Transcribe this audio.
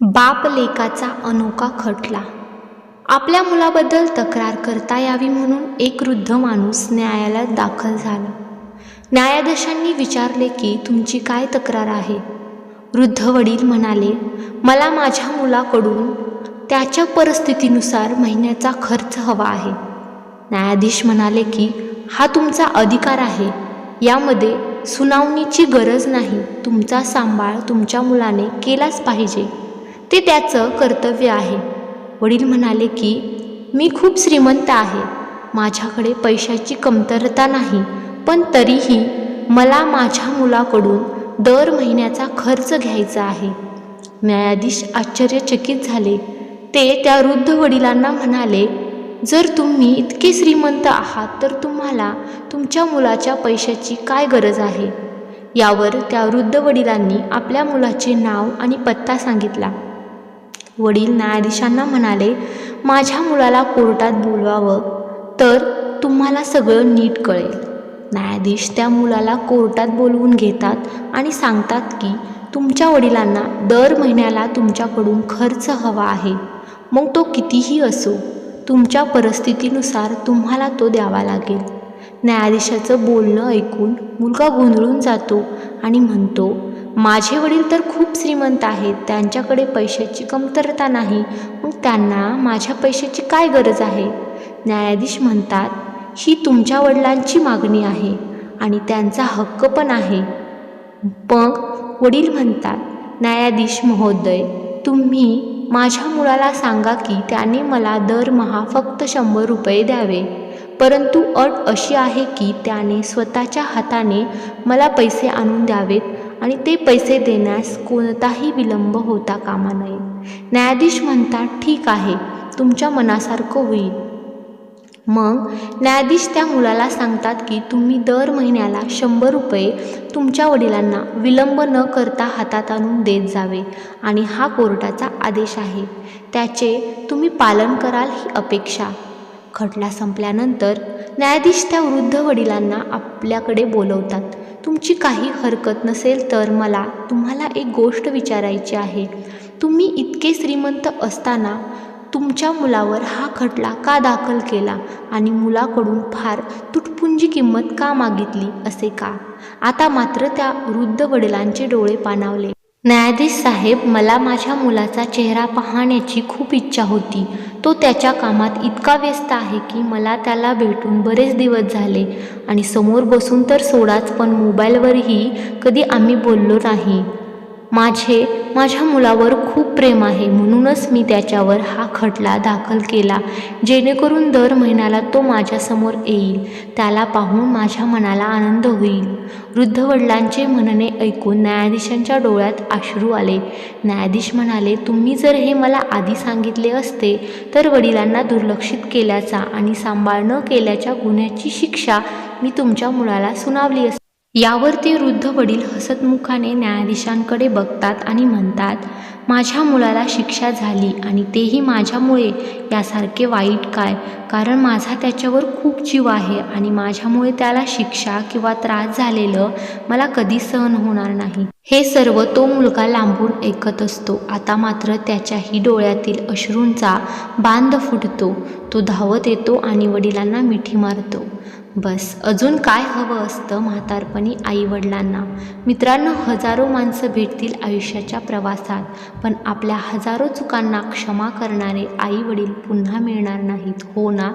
बाप लेकाचा अनोखा खटला. आपल्या मुलाबद्दल तक्रार करता यावी म्हणून एक वृद्ध माणूस न्यायालयात दाखल झाला. न्यायाधीशांनी विचारले की तुमची काय तक्रार आहे? वृद्ध वडील म्हणाले मला माझ्या मुलाकडून त्याच्या परिस्थितीनुसार महिन्याचा खर्च हवा आहे. न्यायाधीश म्हणाले की हा तुमचा अधिकार आहे. यामध्ये सुनावणीची गरज नाही. तुमचा सांभाळ तुमच्या मुलाने केलाच पाहिजे. ते त्याचं कर्तव्य आहे. वडील म्हणाले की मी खूप श्रीमंत आहे. माझ्याकडे पैशाची कमतरता नाही. पण तरीही मला माझ्या मुलाकडून दर महिन्याचा खर्च घ्यायचा आहे. न्यायाधीश आश्चर्यचकित झाले. ते त्या वृद्ध वडिलांना म्हणाले जर तुम्ही इतके श्रीमंत आहात तर तुम्हाला तुमच्या मुलाच्या पैशाची काय गरज आहे? यावर त्या वृद्ध वडिलांनी आपल्या मुलाचे नाव आणि पत्ता सांगितला. वडील न्यायाधीशांना म्हणाले माझ्या मुलाला कोर्टात बोलवावं तर तुम्हाला सगळं नीट कळेल. न्यायाधीश त्या मुलाला कोर्टात बोलवून घेतात आणि सांगतात की तुमच्या वडिलांना दर महिन्याला तुमच्याकडून खर्च हवा आहे. मग तो कितीही असो तुमच्या परिस्थितीनुसार तुम्हाला तो द्यावा लागेल. न्यायाधीशाचं बोलणं ऐकून मुलगा गोंधळून जातो आणि म्हणतो माझे वडील तर खूप श्रीमंत आहेत त्यांच्याकडे पैशाची कमतरता नाही. मग त्यांना माझ्या पैशाची काय गरज आहे? न्यायाधीश म्हणतात ही तुमच्या वडिलांची मागणी आहे आणि त्यांचा हक्क पण आहे. मग वडील म्हणतात न्यायाधीश महोदय तुम्ही माझ्या मुलाला सांगा की त्याने मला दरमहा फक्त शंभर रुपये द्यावे. परंतु अट अशी आहे की त्याने स्वतःच्या हाताने मला पैसे आणून द्यावेत आणि ते पैसे देण्यास कोणताही विलंब होता कामा नये. न्यायाधीश म्हणतात ठीक आहे तुमच्या मनासारखं होईल. मग न्यायाधीश त्या मुलाला सांगतात की तुम्ही दर महिन्याला शंभर रुपये तुमच्या वडिलांना विलंब न करता हातात आणून देत जावे आणि हा कोर्टाचा आदेश आहे. त्याचे तुम्ही पालन कराल ही अपेक्षा. खटला संपल्यानंतर न्यायाधीश त्या वृद्ध वडिलांना आपल्याकडे बोलवतात. तुमची काही हरकत नसेल तर मला तुम्हाला एक गोष्ट विचारायची आहे. तुम्ही इतके श्रीमंत असताना तुमच्या मुलावर हा खटला का दाखल केला आणि मुलाकडून फार तुटपुंजी किंमत का मागितली असे का? आता मात्र त्या वृद्ध वडिलांचे डोळे पाणावले. न्यायाधीश साहेब मला माझ्या मुलाचा चेहरा पाहण्याची खूप इच्छा होती. तो त्याच्या कामात इतका व्यस्त आहे की मला त्याला भेटून बरेच दिवस झाले आणि समोर बसून तर सोडाच पण मोबाईलवरही कधी आम्ही बोललो नाही. माझे माझ्या मुलावर खूप प्रेम आहे म्हणूनच मी त्याच्यावर हा खटला दाखल केला जेणेकरून दर महिन्याला तो माझ्यासमोर येईल. त्याला पाहून माझ्या मनाला आनंद होईल. वृद्ध वडिलांचे म्हणणे ऐकून न्यायाधीशांच्या डोळ्यात अश्रू आले. न्यायाधीश म्हणाले तुम्ही जर हे मला आधी सांगितले असते तर वडिलांना दुर्लक्षित केल्याचा आणि सांभाळ न केल्याच्या गुन्ह्याची शिक्षा मी तुमच्या मुलाला सुनावली असते. यावर ते वृद्ध वडील हसतमुखाने न्यायाधीशांकडे बघतात आणि म्हणतात माझ्या मुलाला शिक्षा झाली आणि तेही माझ्यामुळे. यासारखे वाईट काय? कारण माझा त्याच्यावर खूप जीव आहे आणि माझ्यामुळे त्याला शिक्षा किंवा त्रास झालेलं मला कधी सहन होणार नाही. हे सर्व तो मुलगा लांबून ऐकत असतो. आता मात्र त्याच्याही डोळ्यातील अश्रूंचा बांध फुटतो. तो धावत येतो आणि वडिलांना मिठी मारतो. बस अजून काय हवं असतं म्हातारपणी आईवडिलांना? मित्रांनो हजारो माणसं भेटतील आयुष्याच्या प्रवासात पण आपल्या हजारो चुकांना क्षमा करणारे आई वडील पुन्हा मिळणार नाहीत हो ना?